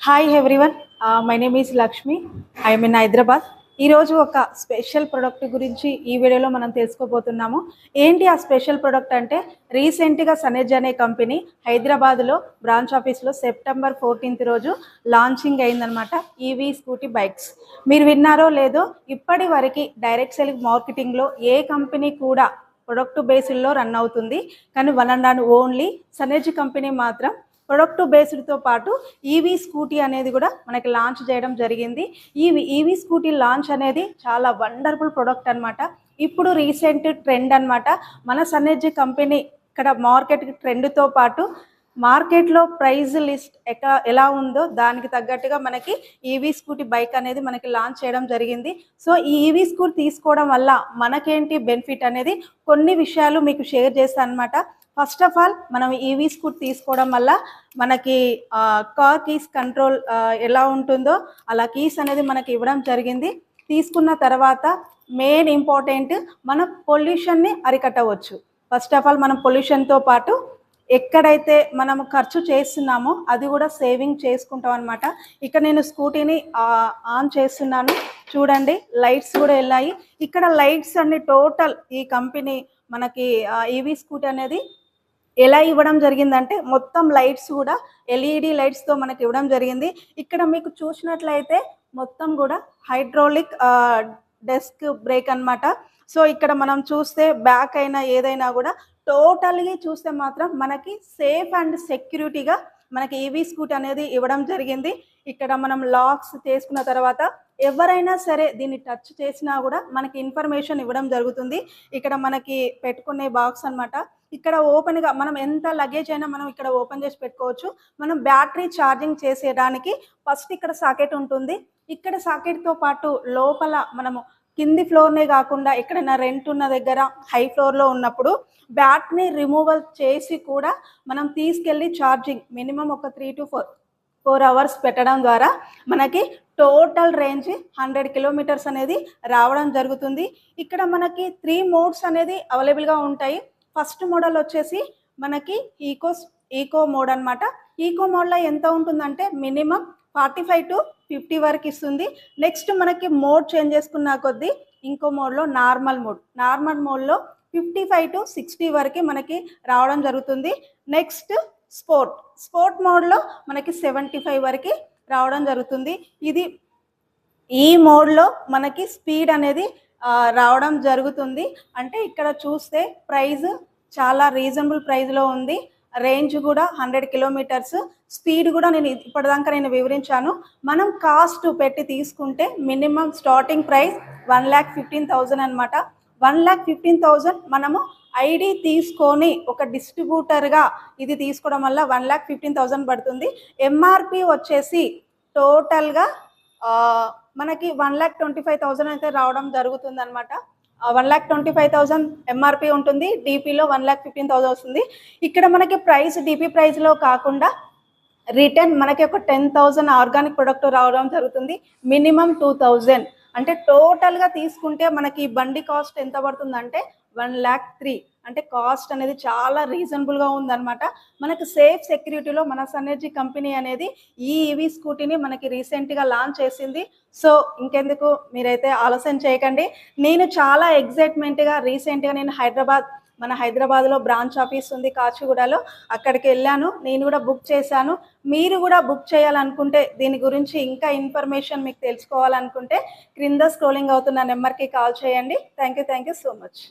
Hi everyone my name is Lakshmi I mean Hyderabad ఈరోజు ఒక special product గురించి ఈ వీడియోలో మనం తెలుసుకోబోతున్నాము. ఏంటి ఆ స్పెషల్ ప్రొడక్ట్ అంటే రీసెంట్గా సనేజ్ అనే కంపెనీ హైదరాబాద్లో బ్రాంచ్ ఆఫీస్లో సెప్టెంబర్ ఫోర్టీన్త్ రోజు లాంచింగ్ అయిందనమాట ఈవీ స్కూటీ బైక్స్ మీరు విన్నారో లేదో ఇప్పటి వరకు డైరెక్ట్ సెల్ మార్కెటింగ్లో ఏ కంపెనీ కూడా ప్రొడక్ట్ బేసిల్లో రన్ అవుతుంది. కానీ వన్ అండ్ అండ్ ఓన్లీ సనేజ్ కంపెనీ మాత్రం ప్రొడక్ట్ బేస్డ్తో పాటు ఈవీ స్కూటీ అనేది కూడా మనకి లాంచ్ చేయడం జరిగింది. ఈ ఈవీ స్కూటీ లాంచ్ అనేది చాలా వండర్ఫుల్ ప్రొడక్ట్ అనమాట ఇప్పుడు రీసెంట్ ట్రెండ్ అనమాట మన సన్నెడ్జి కంపెనీ ఇక్కడ మార్కెట్ ట్రెండ్తో పాటు మార్కెట్లో ప్రైజ్ లిస్ట్ ఎక్కడ ఎలా ఉందో దానికి తగ్గట్టుగా మనకి ఈవీ స్కూటీ బైక్ అనేది మనకి లాంచ్ చేయడం జరిగింది. సో ఈ ఈవీ స్కూటీ తీసుకోవడం వల్ల మనకేంటి బెనిఫిట్ అనేది కొన్ని విషయాలు మీకు షేర్ చేస్తాను అనమాట ఫస్ట్ ఆఫ్ ఆల్ మనం ఈవీ స్కూట్ తీసుకోవడం వల్ల మనకి కార్ కీస్ కంట్రోల్ ఎలా ఉంటుందో అలా కీస్ అనేది మనకి ఇవ్వడం జరిగింది. తీసుకున్న తర్వాత మెయిన్ ఇంపార్టెంట్ మన పొల్యూషన్ని అరికట్టవచ్చు. ఫస్ట్ ఆఫ్ ఆల్ మనం పొల్యూషన్తో పాటు ఎక్కడైతే మనం ఖర్చు చేస్తున్నామో అది కూడా సేవింగ్ చేసుకుంటాం అనమాట ఇక్కడ నేను స్కూటీని ఆన్ చేస్తున్నాను. చూడండి లైట్స్ కూడా వెళ్ళాయి. ఇక్కడ లైట్స్ అన్ని టోటల్ ఈ కంపెనీ మనకి ఈవీ స్కూటీ అనేది ఎలా ఇవ్వడం జరిగిందంటే మొత్తం లైట్స్ కూడా ఎల్ఈడి లైట్స్తో మనకి ఇవ్వడం జరిగింది. ఇక్కడ మీకు చూసినట్లయితే మొత్తం కూడా హైడ్రాలిక్ డెస్క్ బ్రేక్ అనమాట సో ఇక్కడ మనం చూస్తే బ్యాక్ అయినా ఏదైనా కూడా టోటల్గా చూస్తే మాత్రం మనకి సేఫ్ అండ్ సెక్యూరిటీగా మనకి ఈవీ స్కూట్ అనేది ఇవ్వడం జరిగింది. ఇక్కడ మనం లాక్స్ చేసుకున్న తర్వాత ఎవరైనా సరే దీన్ని టచ్ చేసినా కూడా మనకి ఇన్ఫర్మేషన్ ఇవ్వడం జరుగుతుంది. ఇక్కడ మనకి పెట్టుకునే బాక్స్ అనమాట ఇక్కడ ఓపెన్గా మనం ఎంత లగేజ్ అయినా మనం ఇక్కడ ఓపెన్ చేసి పెట్టుకోవచ్చు. మనం బ్యాటరీ ఛార్జింగ్ చేసేయడానికి ఫస్ట్ ఇక్కడ సాకెట్ ఉంటుంది. ఇక్కడ సాకెట్తో పాటు లోపల మనము కింది ఫ్లోర్నే కాకుండా ఎక్కడైనా రెంట్ ఉన్న దగ్గర హై ఫ్లోర్లో ఉన్నప్పుడు బ్యాట్ని రిమూవల్ చేసి కూడా మనం తీసుకెళ్ళి ఛార్జింగ్ మినిమం ఒక three to four four hours పెట్టడం ద్వారా మనకి టోటల్ రేంజ్ హండ్రెడ్ కిలోమీటర్స్ అనేది రావడం జరుగుతుంది. ఇక్కడ మనకి త్రీ మోడ్స్ అనేది అవైలబుల్గా ఉంటాయి. ఫస్ట్ మోడల్ వచ్చేసి మనకి ఈకో ఈకో మోడ్ అనమాట ఈకో మోడ్లో ఎంత ఉంటుందంటే minimum forty five to fifty వరకు ఇస్తుంది. నెక్స్ట్ మనకి మోడ్ చేంజ్ చేసుకున్న కొద్దీ ఇంకో మోడ్లో నార్మల్ మోడ్ నార్మల్ మోడ్లో ఫిఫ్టీ ఫైవ్ టు సిక్స్టీ వరకు మనకి రావడం జరుగుతుంది. నెక్స్ట్ స్పోర్ట్ స్పోర్ట్ మోడ్లో మనకి సెవెంటీ ఫైవ్ వరకు రావడం జరుగుతుంది. ఇది ఈ మోడ్లో మనకి స్పీడ్ అనేది రావడం జరుగుతుంది. అంటే ఇక్కడ చూస్తే ప్రైజ్ చాలా రీజనబుల్ ప్రైస్లో ఉంది. రేంజ్ కూడా హండ్రెడ్ కిలోమీటర్స్. స్పీడ్ కూడా నేను ఇప్పటిదాకా నేను వివరించాను. మనం కాస్ట్ పెట్టి తీసుకుంటే minimum starting price one lakh fifteen thousand అనమాట వన్ ల్యాక్ ఫిఫ్టీన్ థౌజండ్ మనము ఐడి తీసుకొని ఒక డిస్ట్రిబ్యూటర్గా ఇది తీసుకోవడం వల్ల వన్ ల్యాక్ ఫిఫ్టీన్ థౌజండ్ పడుతుంది. ఎంఆర్పి వచ్చేసి టోటల్గా మనకి one lakh twenty five thousand అయితే రావడం జరుగుతుంది అనమాట one lakh twenty five thousand MRP ఉంటుంది. డీపీలో వన్ ల్యాక్ ఫిఫ్టీన్ థౌసండ్ వస్తుంది. ఇక్కడ మనకి ప్రైస్ డీపీ ప్రైస్లో కాకుండా రిటర్న్ మనకి ఒక టెన్ థౌజండ్ ఆర్గానిక్ ప్రొడక్ట్ రావడం జరుగుతుంది. మినిమం టూ థౌజండ్ అంటే టోటల్గా తీసుకుంటే మనకి బండి కాస్ట్ ఎంత పడుతుందంటే వన్ ల్యాక్ త్రీ. అంటే కాస్ట్ అనేది చాలా రీజనబుల్గా ఉందన్నమాట. మనకు సేఫ్ సెక్యూరిటీలో మన సనర్జీ కంపెనీ అనేది ఈ ఈవీ స్కూటీని మనకి రీసెంట్గా లాంచ్ చేసింది. సో ఇంకెందుకు? మీరైతే ఆలోచన చేయకండి. నేను చాలా ఎగ్జైట్మెంట్గా రీసెంట్గా నేను హైదరాబాద్ మన హైదరాబాద్లో బ్రాంచ్ ఆఫీస్ ఉంది కాచిగూడలో. అక్కడికి వెళ్ళాను. నేను కూడా బుక్ చేశాను. మీరు కూడా బుక్ చేయాలనుకుంటే దీని గురించి ఇంకా ఇన్ఫర్మేషన్ మీకు తెలుసుకోవాలనుకుంటే క్రింద స్క్రోలింగ్ అవుతున్న నెంబర్కి కాల్ చేయండి. Thank you thank you so much